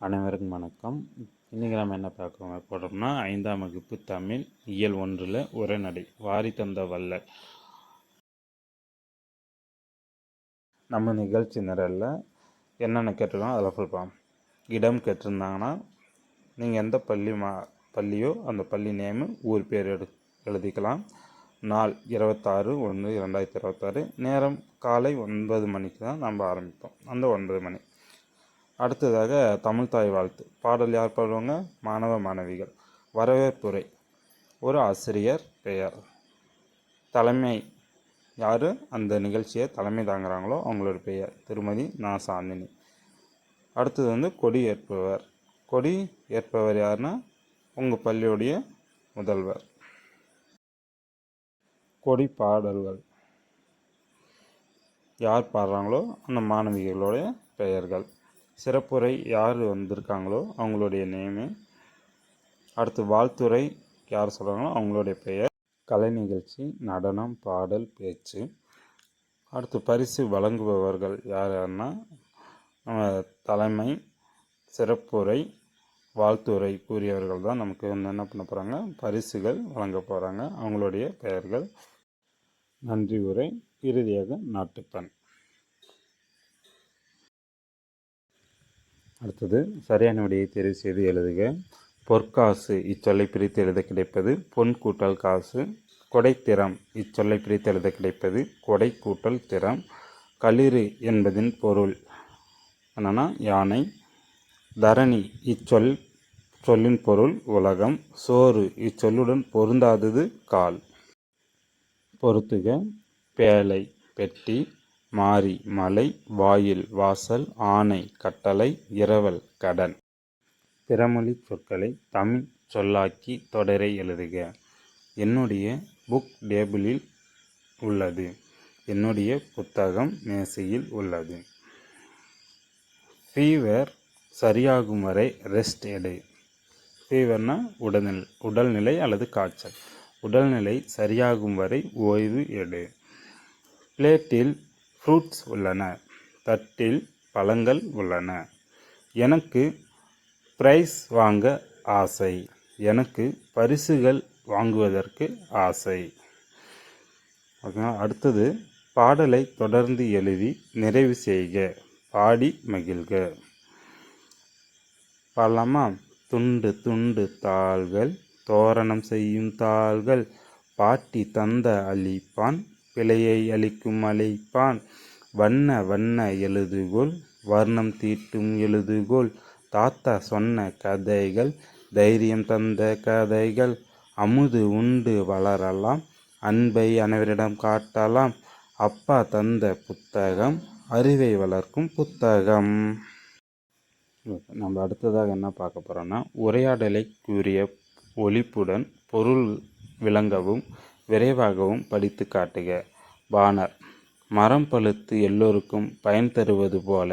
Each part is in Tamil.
அனைவருக்கும் வணக்கம். இன்றைக்கி நம்ம என்ன பார்க்க போகிறோம்னா ஐந்தாம் வகுப்பு தமிழ் இயல் ஒன்றில் உரைநடை வாரி தந்த வல்லர் நம்ம நிகழ்ச்சி நிரலில் என்னென்ன கேட்டிருக்கோம் அதில் சொல்கிறோம் இடம் கேட்டிருந்தாங்கன்னா நீங்கள் எந்த பள்ளி மா பள்ளியோ அந்த பள்ளி நேமு ஊர் பேர் எடு எழுதிக்கலாம். நாள் இருபத்தாறு ஒன்று இரண்டாயிரத்தி இருபத்தாறு நேரம் காலை ஒன்பது மணிக்கு தான் நம்ம ஆரம்பிப்போம். அந்த ஒன்பது மணி. அடுத்ததாக தமிழ்தாய் வாழ்த்து. பாடல் யார் பாடுவாங்க? மாணவ மாணவிகள். வரவேற்புரை. ஒரு ஆசிரியர் பெயர். தலைமை யார்? அந்த நிகழ்ச்சியை தலைமை தாங்குறாங்களோ அவங்களோட பெயர். திருமதி நா சாந்தினி அடுத்தது வந்து கொடி ஏற்பவர். கொடி ஏற்பவர் யாருன்னா? உங்கள் பள்ளியுடைய முதல்வர். கொடி பாடல்கள். யார் பாடுறாங்களோ அந்த மாணவிகளுடைய பெயர்கள். சிறப்புரை யார் வந்திருக்காங்களோ அவங்களுடைய நேமு. அடுத்து வாழ்த்துறை யார் சொல்கிறாங்களோ அவங்களுடைய பெயர். கலை நிகழ்ச்சி நடனம் பாடல் பேச்சு. அடுத்து பரிசு வழங்குபவர்கள் யார் யாருன்னா நம்ம தலைமை சிறப்புரை வாழ்த்துறை கூறியவர்கள் தான் நமக்கு வந்து என்ன பண்ண போகிறாங்க பரிசுகள் வழங்க போகிறாங்க அவங்களுடைய பெயர்கள். நன்றி உரை. இறுதியாக நாட்டுப்பண் அடுத்தது சரியான விடையை தெரிவு செய்து எழுதுக. பொற்காசு இச்சொல்லை பிரித்து எழுத கிடைப்பது பொன் கூட்டல் காசு. கொடைத்திறம் இச்சொல்லை பிரித்து எழுத கிடைப்பது கொடை கூட்டல் திறம். களிறு என்பதின் பொருள் என்னன்னா யானை. தரணி இச்சொல் சொல்லின் பொருள் உலகம். சோறு இச்சொல்லுடன் பொருந்தாதது கால். பொருத்துக பேழை பெட்டி. மாறி மலை வாயில் வாசல் ஆணை கட்டளை இரவல் கடன். பிறமொழி சொற்களை தமிழ் சொல்லாக்கி தொடரை எழுதுக. என்னுடைய புக் டேபிளில் உள்ளது. என்னுடைய புத்தகம் மேசையில் உள்ளது. ஃபீவர் சரியாகும் வரை ரெஸ்ட் எடு. ஃபீவர்னா உடல்நிலை உடல்நிலை அல்லது காய்ச்சல். உடல்நிலை சரியாகும் வரை ஓய்வு எடு. பிளேட்டில் ஃப்ரூட்ஸ் உள்ளன. தட்டில் பழங்கள் உள்ளன. எனக்கு ப்ரைஸ் வாங்க ஆசை. எனக்கு பரிசுகள் வாங்குவதற்கு ஆசை. அடுத்தது பாடலை தொடர்ந்து எழுதி நிறைவு செய்க. பாடி மகிழ்க. பழமா? துண்டு துண்டு தாள்கள் தோரணம் செய்யும் தாள்கள் பாட்டி தந்த அழிப்பான் பிழையை அளிக்கும் அழைப்பான். வண்ண வண்ண எழுதுகோல் வர்ணம் தீட்டும் எழுதுகோல் தாத்தா சொன்ன கதைகள் தைரியம் தந்த கதைகள். அமுது உண்டு வளரலாம் அன்பை அனைவரிடம் காட்டலாம். அப்பா தந்த புத்தகம் அறிவை வளர்க்கும் புத்தகம். நம்ம அடுத்ததாக என்ன பார்க்க போகிறோம்னா உரையாடலை கூறிய ஒழிப்புடன் பொருள் விளங்கவும் விரைவாகவும் படித்து காட்டுக. பானர் மரம் பழுத்து எல்லோருக்கும் பயன் தருவது போல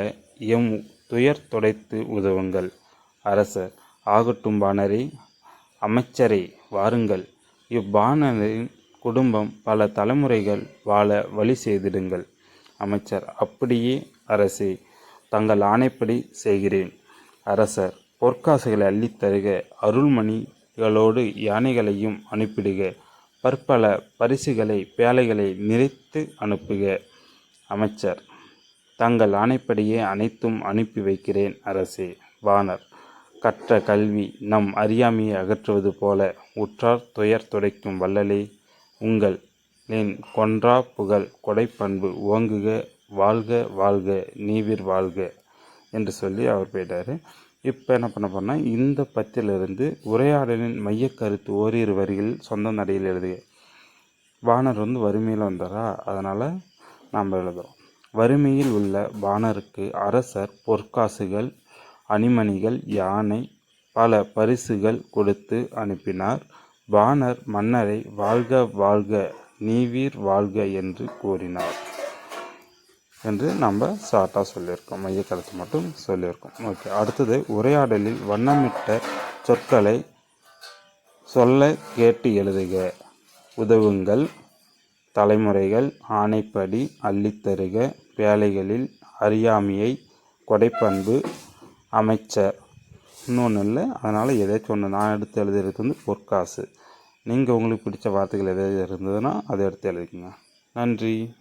எம் துயர் துடைத்து உதவுங்கள். அரசர். ஆகட்டும் பானரே அமைச்சரே வாருங்கள். இவ்பானரின் குடும்பம் பல தலைமுறைகள் வாழ வழி செய்திடுங்கள். அமைச்சர். அப்படியே அரசே தங்கள் ஆணைப்படி செய்கிறேன். அரசர். பொற்காசுகளை அள்ளித்தருக. அருள்மணிகளோடு யானைகளையும் அனுப்பிடுக. பற்பல பரிசுகளை பேழைகளை நிறைத்து அனுப்புக. அமைச்சர் தங்கள் ஆணைப்படியே அனைத்தும் அனுப்பி வைக்கிறேன் அரசே. வானர் கற்ற கல்வி நம் அறியாமையை அகற்றுவது போல உற்றார் துயர் துடைக்கும் வள்ளலே. உங்கள் என் கொன்றா புகழ் கொடைப்பண்பு ஓங்குக வாழ்க வாழ்க நீவிர் வாழ்க என்று சொல்லி அவர் போயிட்டார். இப்போ என்ன பண்ண போனால் இந்த பத்திலிருந்து உரையாடலின் மையக்கருத்து ஓரிரு வரிகளில் சொந்த நடையில் எழுதுக வானர் வந்து வறுமையில் வந்தாரா? அதனால் நாம் எழுதுகிறோம் வறுமையில் உள்ள வானருக்கு அரசர் பொற்காசுகள் அணிமணிகள் யானை பல பரிசுகள் கொடுத்து அனுப்பினார். வானர் மன்னரை வாழ்க வாழ்க நீவீர் வாழ்க என்று கூறினார். என்று நம்ம ஷார்ட்டாக சொல்லியிருக்கோம். மையக்கருத்து மட்டும் சொல்லியிருக்கோம். ஓகே அடுத்தது உரையாடலில் வண்ணமிட்ட சொற்களை சொல்ல கேட்டு எழுதுக. உதவுங்கள் தலைமுறைகள் ஆணைப்படி அள்ளித்தருக வேலைகளில் அறியாமையை கொடைப்பண்பு அமைச்சர். இன்னொன்று இல்லை அதனால் எதாச்சும் ஒன்று நான் எடுத்து எழுதுறது வந்து பொற்காசு. நீங்கள் உங்களுக்கு பிடிச்ச வார்த்தைகள் எதாவது இருந்ததுன்னா அதை எடுத்து எழுதிக்கங்க. நன்றி.